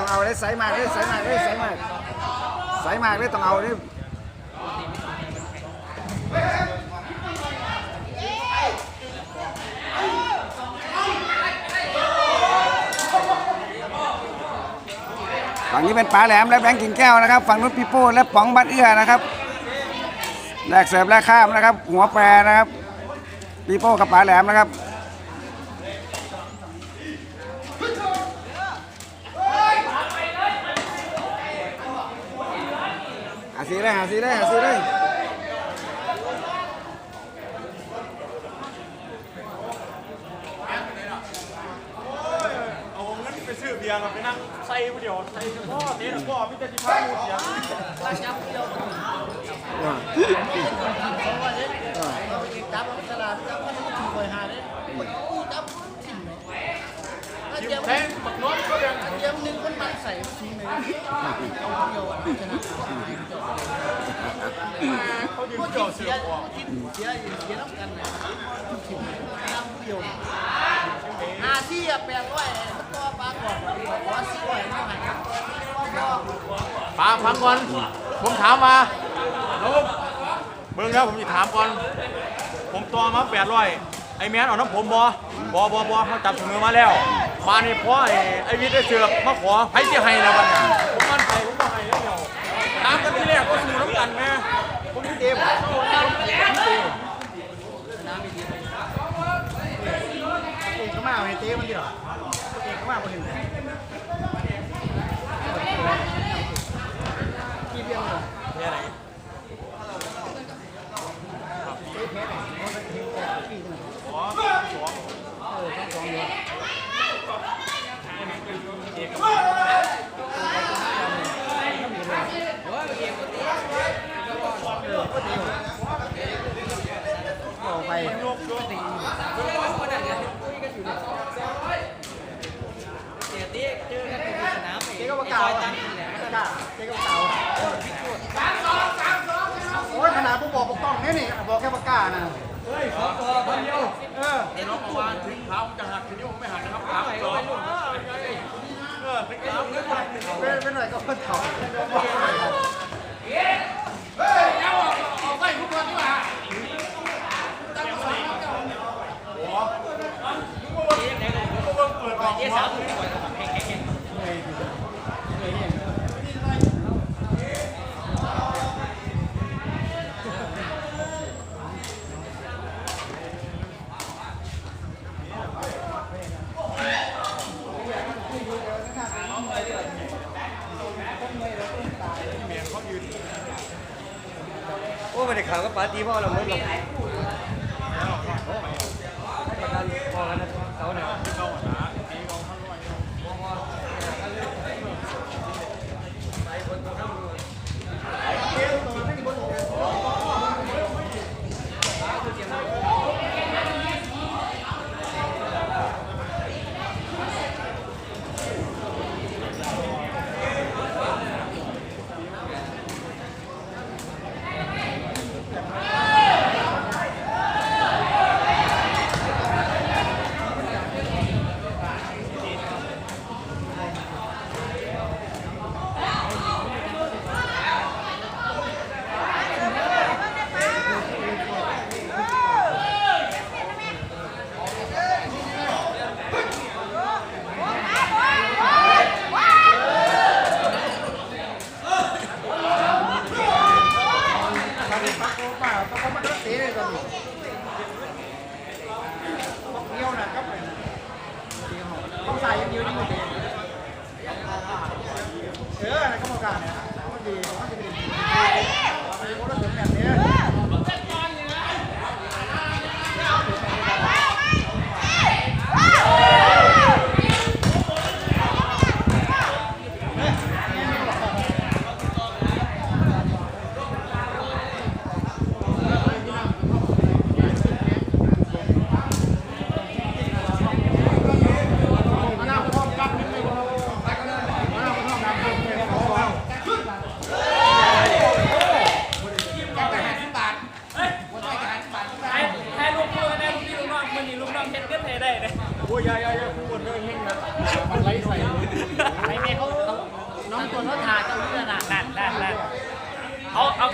ต้องเอาเลยใส่มากเลยใส่มากเลยใส่มากใส่มากเลยต้องเอาเลยฝั่งนี้เป็นปลาแหลมและแบงค์กิ่งแก้วนะครับ ฝั่งนู้นปีโป้และป๋องบันเอื้อนะครับแลกเสิร์ฟแลกข้ามนะครับ หัวแปรนะครับปีโป้กับปลาแหลมนะครับ หาซีเลยหาซีเลยหาซีเลยเอาเงินไปซื้อเบียร์กับไปนั่งใส่ผู้เดียวใส่พ่อเตะพ่อมิตรจิพามูเสียงจับตลาดจับมันถูกคอยหาได้กู้จับถิ่นเนาะถ้าเจียมแทงบักน้อย ก็ยังถ้าเจียมนึงมันมันใส่ทีเลยเอาเดียวอะชนะเขายืนพวกจ่อเสีเสืยอออกกินเสียเสียน้ำกันนะถิ่นน้ำเดียวอาที่อะแปลว่ามันก็ปลาก่อนบอกว่าสิว่าไม่หายก็ปาฟังก่อน ผมถามมาแล้วเบิ่งแล้วผมจะถามก่อน ผมตัวมาแปดร้อยไอ้แมนเอาน้ำผมบอบอบอบอเขาจับถุงมือมาแล้ว มานี่เพราะไอ้ไอ้วิทย์ได้เสือกมาขอให้ที่ให้แล้วบัดเนี่ยผมมั่นใจผมก็ให้แล้วเดี๋ยวตามกันที่แรกก็สู้น้ำกันแม่ผมนี่เต็มผมเต็มเองก็มาเอาเต้มันดิหรอเองก็มาคนหนึ่งกี่เพียงเลย แค่ไหน ขอสอง ออกไป ยกยก เจ๊ก็ประกาศประกาศเจ๊ก็ประกาศโอ้ยขนาดผู้บอกปกต้องแค่นี่บอกแค่ประกาศนะ เฮ้ยขอตัวคนเดียวเออไอ้น้องเมื่อวานถึงเท้าจะหักทีนี้ผมไม่หักนะครับครับต่อเออถึงเท้า ไม่หักเป็นเป็นหน่อยก็เพิ่นเขาเปิดออกหัว ไม่ได้ข่าวก็ปาร์ตี้พ่อเราเมื่อไหร่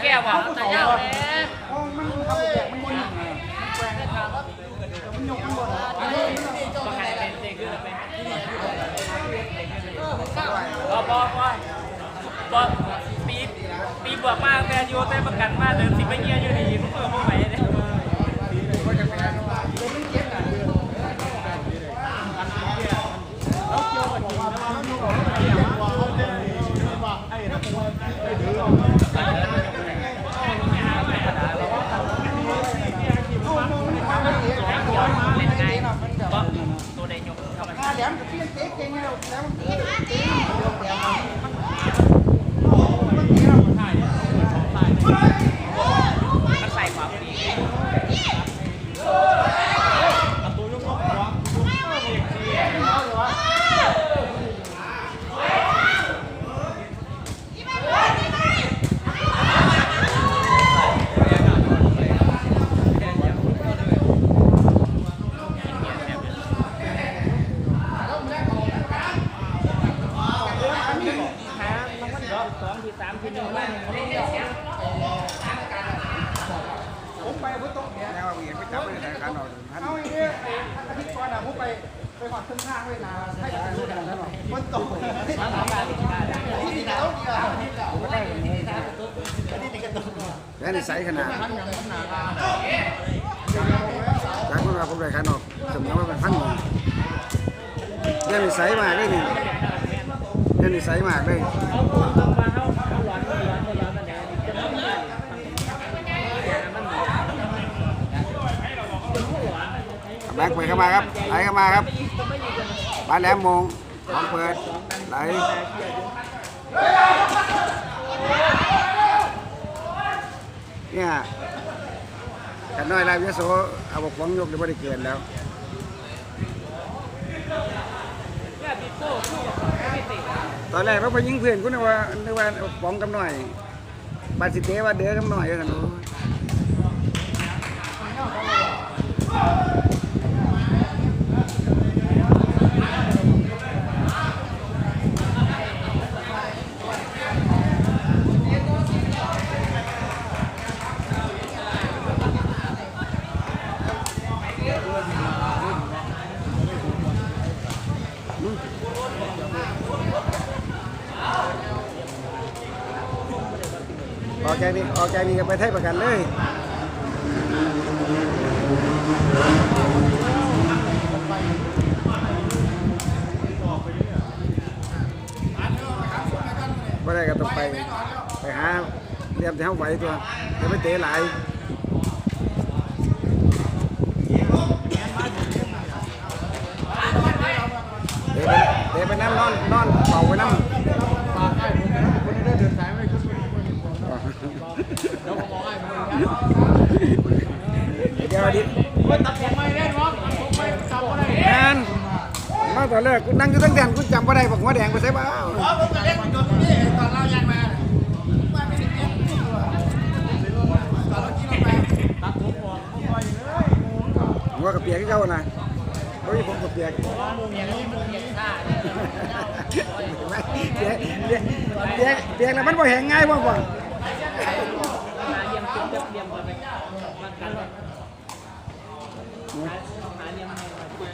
ก้วว่ะแต่ยาวแหลยมันทำแจกมันบนหนังบอบอบอบอปีปีบวกมากแต่ยูเต้ประกันมากเดินสิไปเงี้ยอยู่ดีเพื่อมาไหวเนี่ย ตัวใดยกเข้ามา แหลมกับเพี้ยนเต๊กเก่งแล้วแล้ว มันใส่ขวาพอดี ผมไปพุทธเนี่ยแล้วเวียนไปจับไปใส่กันหน่อยเอาอีกเนี่ยอาทิตย์ก่อนอะผมไปไปหอดเครื่องข้างไว้นาให้กับรู้กันแล้วหน่อยมันตกที่ไหนเอา แล้วนี่ใสขนาดจากคนเราผมได้ขนาดสมมติว่าเป็นพันหนึ่งเรื่องนิสัยมากเลยนี่เรื่องนิสัยมากเลยแบงค์เปิดเข้ามาครับไหลเข้ามาครับบ้านแหลมมงของเปิดไหลเนี่ยกั น้อยลายวิโสเอาบกฟองยกเลยไม่ได้เกินแล้วตอนแรกเราไปยิงเพื่อนกูนึกว่านึกว่าฟองกับหน่อยบาสิเตว่าเดือกับหน่อยกันโอ้ย ออกแกนี่ออกแกนี่ก็ไปไทยประกันเลยบ่ได้ก็ต้องไป ไปหาเรียมที่เฮาไหวตัวอย่าไปเตะหลายเตะไปเตะไปน้ำนอนนอนเป่าไปน้ำ เดี๋ยวดิตัดผมไม่ได้หรอกตัดผมไม่จำ ไม่ได้แอนมาตอนแรกกูนั่งอยู่ตั้งแต่กูจำไม่ได้บอกหัวแดงไปใช่เปล่าหัวกับเปียกที่เจ้านะเฮ้ยผมกับเปียกเปียกเปียกเปียกเปียกเปียกแล้วมันบ่แห้งง่ายบ่บ่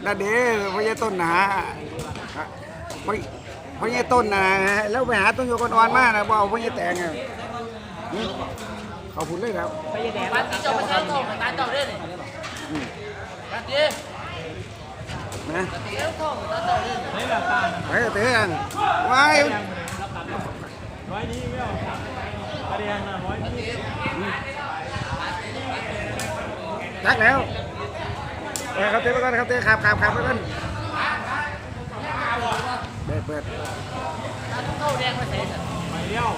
นั่นเด้พ่อใหญ่ต้นนะฮะพ่อพ่อใหญ่ต้นนะแล้วไปหาต้นโยกอ่อนมากนะบ่เอาพ่อใหญ่แตงอะหึเขาพูดเลยครับปาร์ตี้เจ้าประชาชนตาเจ้าเด้อนี่ปาร์ตี้นะเจ้าทองตาเจ้าเด้อไปเตะกันไว้ร้อยนี้ไม่เอากระเดียนนะร้อยนี้ ทักแล้วเออเขาเตะไปก่อนเขาเตะขับขับขับไปก่อนเปิดเปิดตาเข้าแดงมาใส่ไปเดียว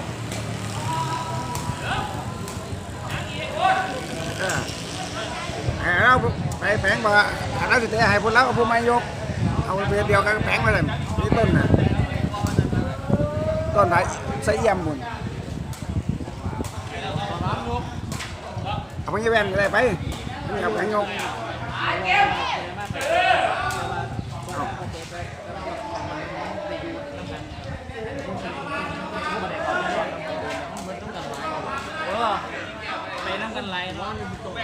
เราไปแผงบ่ถ้าเราสิเตะให้พวกเราเอาพวกไม้ยก เอาเบียเดียวกันแผงไปเลยนี่ต้นน่ะต้นไหนใส่เยี่ยมบุญเอาไปยี่แวนก็ได้ไป นี่ครับแผงยกเออว่านี่มันตกไป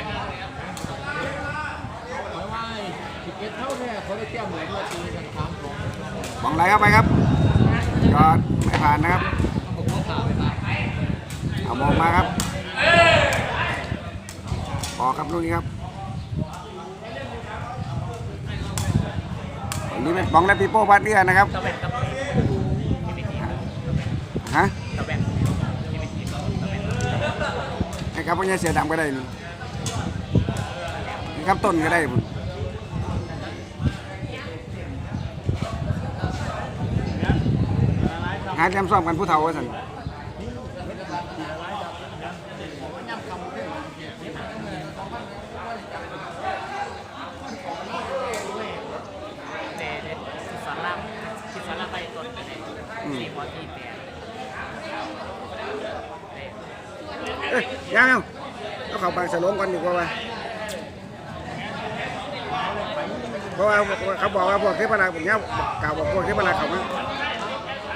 ว่าสิบเอ็ดเท่าแท้เขาได้แก้เหมือนว่าตีกันสามสองบองไหลเข้าไปครับยอดไม่ผ่านนะครับเอามองมาครับออกครับลูกนี้ครับวันนี้เป็น บองและปีโป้พัดเดือนนะครับตะแบกครับที่ไม่ทีมฮะตะแบกที่ไม่ทีมตะแบกให้ครับพวกนี้เสียดำก็ได้นี่ให้ครับต้นก็ได้พุ่นหาเตรียมซ้อมกันผู้เฒ่าว่าสัน แต่ในสาระที่สาระไปต้นไปในสี่พอที่แปด เอ้ยยังเอาเข้าบางสลงก่อนดีกว่าว่ะเพราะว่าเขาบอกว่าพวกเทพราผมเนี้ยกล่าวบอกพวกเทพราเขามา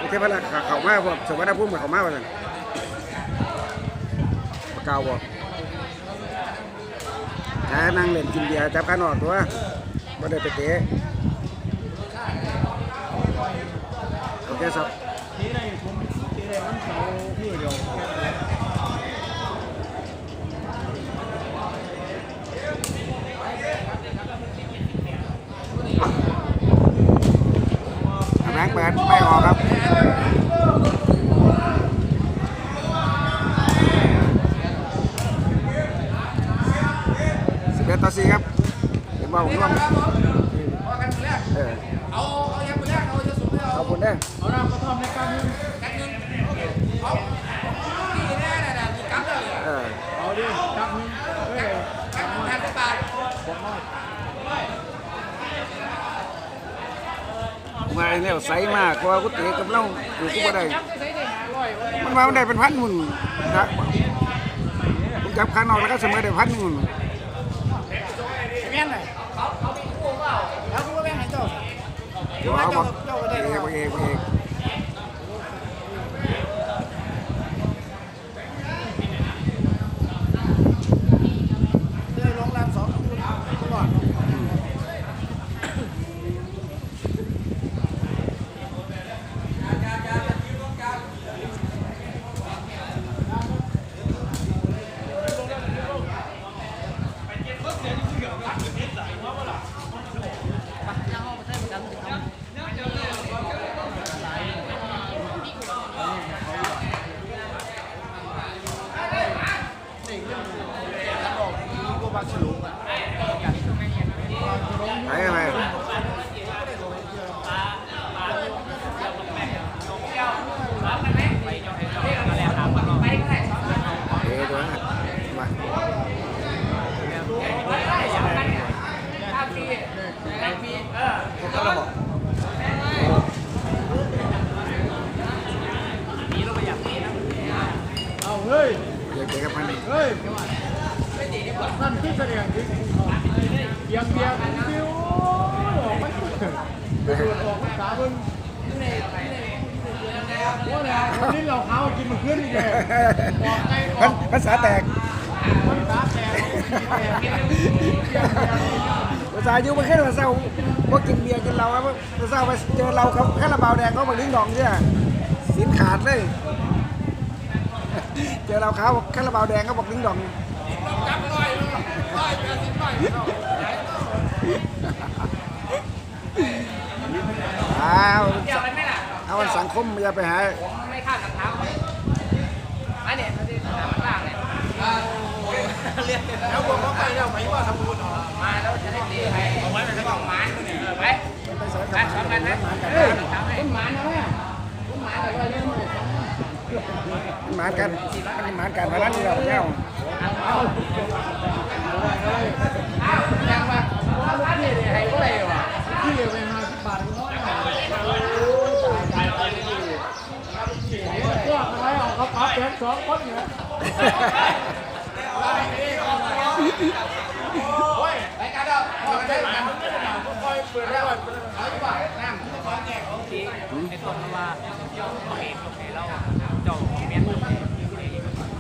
เทพราเขามาพวกสมณภูมิเขามาว่าสันกล่าวบอกถ้านั่งเล่นกินเบียร์จับกันออกตัวบ่ได้ไปเตะโอเคครับ ที่ได้ผมที่ได้วันเสาร์มือเดียว แบงค์เปิดไม่ออกครับสิบเอ็ดต่อสี่ครับเดี๋ยวบอกผมร่วมเออเอาเอายังไปแรกเอาจะสุดเอาผลได้ เอาน้ำกระท่อมในการนึง เออ เอาดิจับนึงเฮ้ย มาเนี่ยใสมากกว่ากุฏิกับเราอยู่กูบ่ได้มันมามันได้เป็นพันหมุนนะผมจับข้างนอกแล้วก็เสมอได้พันหมุนแม่นเลยแล้วกูก็แม่นให้เจ้าเดี๋ยวเอาบอกเอกบอกเอกบอกเอก เลยลงแรมสองตลอด ไปกันไปเอกตัว นั้นมาเอาเฮ้ยเอกเอกกับมันเฮ้ยนั่นคือแสดงถึงเบียงเบียงฟิวออกไปดูดออกภาษาเพิ่นว่าแล้ววันนี้เราเขากินมันขึ้นอีกแล้วออกไกลออกภาษาแตกภาษาแตกภาษาอยู่ประเทศภาษาพวกกินเบียร์กินเหล้าครับภาษาไปเจอเราเขาแค่ระบาแดงเขาบอกลิ้นดองเนี่ยสิ้นขาดเลย เจอเราเขาแค่ระบาแดงเขาบอกลิ้นดอง อ้าเกี่ยวกันไหล่ะเอาวันสังคมอย่าไปหาไม่ข้ามกับเท้าอันเนี้ยมันจะสนามข้างเนี่ยแล้วผมก็ไปแล้วไปว่าทำบุญมาแล้วจะได้ตีใครเอาไว้เป็นของหมานไปไปสอนกันนะเฮ้ยทำให้มัน หมานกันมันหมานกันพนันนี่เราเจ้ายังว่าว่าพี่เนี่ยให้ก็เลยว่ะที่ไปห้าสิบบาทก็น้อยพวกอะไรออกเปั๊บแบง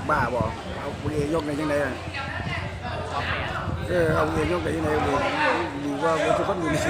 บ้าบ่เอาคุณเอยกในยังไงเออเอาคุณเอยกในยังไงดีว่าคุณทุกคนอยู่นี่